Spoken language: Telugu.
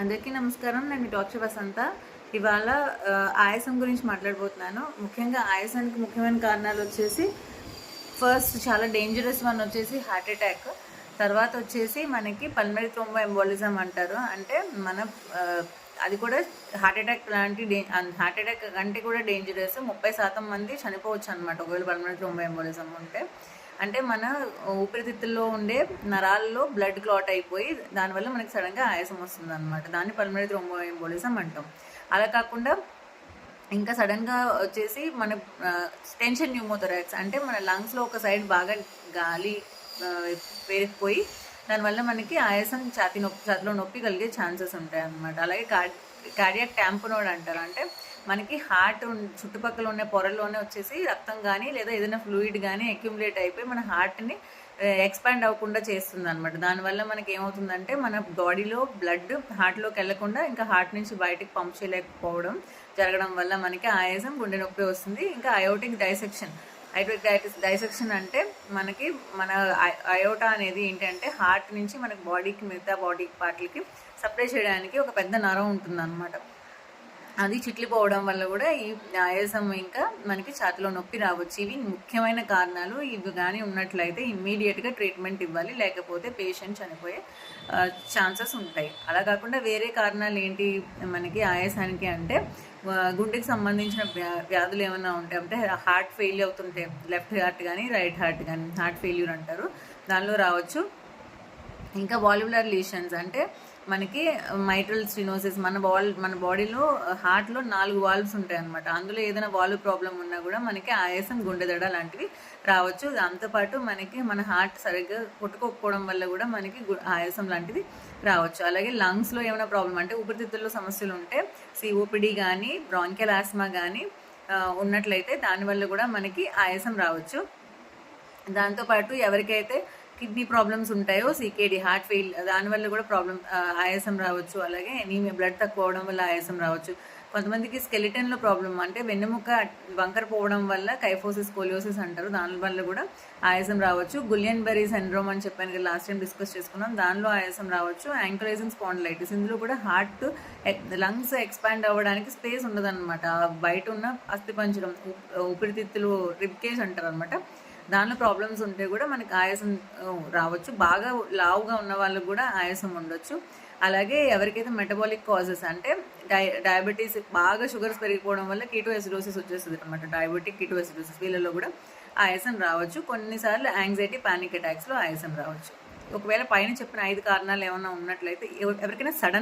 అందరికీ నమస్కారం. నేను డాక్టర్ వసంత. ఇవాళ ఆయాసం గురించి మాట్లాడబోతున్నాను. ముఖ్యంగా ఆయాసానికి ముఖ్యమైన కారణాలు వచ్చేసి ఫస్ట్ చాలా డేంజరస్ వన్ వచ్చేసి హార్ట్ అటాక్ తర్వాత వచ్చేసి మనకి పల్మరీ త్రోంబో ఎంబోలిజం అంటారు. అంటే మన అది కూడా హార్ట్ అటాక్ లాంటి డే హార్ట్ అటాక్ కంటే కూడా డేంజరస్ ముప్పై శాతం మంది చనిపోవచ్చు అనమాట ఒకవేళ పల్మరీ త్రోంబో ఎంబోలిజం ఉంటే. అంటే మన ఊపిరితిత్తుల్లో ఉండే నరాల్లో బ్లడ్ క్లాట్ అయిపోయి దానివల్ల మనకి సడన్గా ఆయాసం వస్తుంది అనమాట దాన్ని పల్మరీ థ్రోంబో ఎంబోలిజం అంటాం. అలా కాకుండా ఇంకా సడన్గా వచ్చేసి మన టెన్షన్ న్యూమోథొరాక్స్ అంటే మన లంగ్స్లో ఒక సైడ్ బాగా గాలి పేరుకుపోయి దానివల్ల మనకి ఆయాసం ఛాతి నొప్పి ఛాతిలో నొప్పి కలిగే ఛాన్సెస్ ఉంటాయి అన్నమాట అలాగే కార్డియాక్ ట్యాంపునోడ్ అంటారు. అంటే మనకి హార్ట్ చుట్టుపక్కల ఉన్న పొరల్లోనే వచ్చేసి రక్తం కానీ లేదా ఏదైనా ఫ్లూయిడ్ కానీ అక్యుములేట్ అయిపోయి మన హార్ట్ని ఎక్స్పాండ్ అవ్వకుండా చేస్తుంది అనమాట దానివల్ల మనకి ఏమవుతుందంటే మన బాడీలో బ్లడ్ హార్ట్లోకి వెళ్ళకుండా ఇంకా హార్ట్ నుంచి బయటకు పంప్ చేయలేకపోవడం జరగడం వల్ల మనకి ఆయాసం గుండె నొప్పి వస్తుంది. ఇంకా అయోటిక్ డైసెక్షన్ అయోటిక్ డైటిస్ డైసెక్షన్ అంటే మనకి మన అయోటా అనేది ఏంటంటే హార్ట్ నుంచి మనకి బాడీకి మిగతా బాడీ పార్ట్లకి సప్లై చేయడానికి ఒక పెద్ద నరం ఉంటుంది అది చిట్లిపోవడం వల్ల కూడా ఈ ఆయాసం ఇంకా మనకి ఛాతిలో నొప్పి రావచ్చు. ఇవి ముఖ్యమైన కారణాలు. ఇవి కానీ ఉన్నట్లయితే ఇమ్మీడియట్గా ట్రీట్మెంట్ ఇవ్వాలి. లేకపోతే పేషెంట్ చనిపోయే ఛాన్సెస్ ఉంటాయి. అలా కాకుండా వేరే కారణాలు ఏంటి మనకి ఆయాసానికి అంటే గుండెకి సంబంధించిన వ్యాధులు ఏమైనా ఉంటాయి అంటే హార్ట్ ఫెయిల్ అవుతుంటే లెఫ్ట్ హార్ట్ కానీ రైట్ హార్ట్ కానీ హార్ట్ ఫెయిల్యూర్ అంటారు. దానిలో రావచ్చు. ఇంకా వాల్యులర్ లీషన్స్ అంటే మనకి మైట్రల్ స్టినోసిస్ మన బాల్ మన బాడీలో హార్ట్లో uh, నాలుగు వాల్వ్స్ ఉంటాయి అనమాట అందులో ఏదైనా వాల్వ్ ప్రాబ్లం ఉన్నా కూడా మనకి ఆయాసం గుండెదడ లాంటివి రావచ్చు. దాంతోపాటు మనకి మన హార్ట్ సరిగ్గా కొట్టుకోకపోవడం వల్ల కూడా మనకి ఆయాసం లాంటిది రావచ్చు. అలాగే లంగ్స్లో ఏమైనా ప్రాబ్లం అంటే ఊపిరితిత్తుల్లో సమస్యలు ఉంటే సిఓపిడి కానీ బ్రాంకెల్ ఆస్మా కానీ ఉన్నట్లయితే దానివల్ల కూడా మనకి ఆయాసం రావచ్చు. దాంతోపాటు ఎవరికైతే కిడ్నీ ప్రాబ్లమ్స్ ఉంటాయో సీకేడి హార్ట్ ఫెయిల్ దానివల్ల కూడా ప్రాబ్లం ఆయాసం రావచ్చు. అలాగే ఎనీమియా బ్లడ్ తక్కువ అవడం వల్ల ఆయాసం రావచ్చు. కొంతమందికి స్కెలిటన్లో ప్రాబ్లం అంటే వెన్నెముక వంకర పోవడం వల్ల కైఫోసిస్ కోలియోసిస్ అంటారు. దాని వల్ల కూడా ఆయాసం రావచ్చు. గులియన్ బెరీ సెండ్రోమ్ అని చెప్పాను కదా లాస్ట్ టైం డిస్కస్ చేసుకున్నాం. దానిలో ఆయాసం రావచ్చు. Ankylosing spondylitis. ఇందులో కూడా హార్ట్ లంగ్స్ ఎక్స్పాండ్ అవ్వడానికి స్పేస్ ఉండదన్నమాట. బయట ఉన్న అస్థిపంజరం ఊపిరితిత్తులు రిబ్కేజ్ అంటారు అనమాట దానిలో ప్రాబ్లమ్స్ ఉంటే కూడా మనకి ఆయాసం రావచ్చు. బాగా లావుగా ఉన్న వాళ్ళకు కూడా ఆయాసం ఉండొచ్చు. అలాగే ఎవరికైతే మెటబాలిక్ కాజెస్ అంటే డై డయాబెటీస్ బాగా షుగర్స్ పెరిగిపోవడం వల్ల కీటో ఎసిడోసిస్ వచ్చేస్తుంది అనమాట డయాబెటిక్ కీటో ఎసిడోసిస్ వీళ్ళలో కూడా ఆయాసం రావచ్చు. కొన్నిసార్లు యాంగ్జైటీ పానిక్ అటాక్స్లో ఆయాసం రావచ్చు. ఒకవేళ పైన చెప్పిన ఐదు కారణాలు ఏమైనా ఉన్నట్లయితే ఎవరికైనా సడన్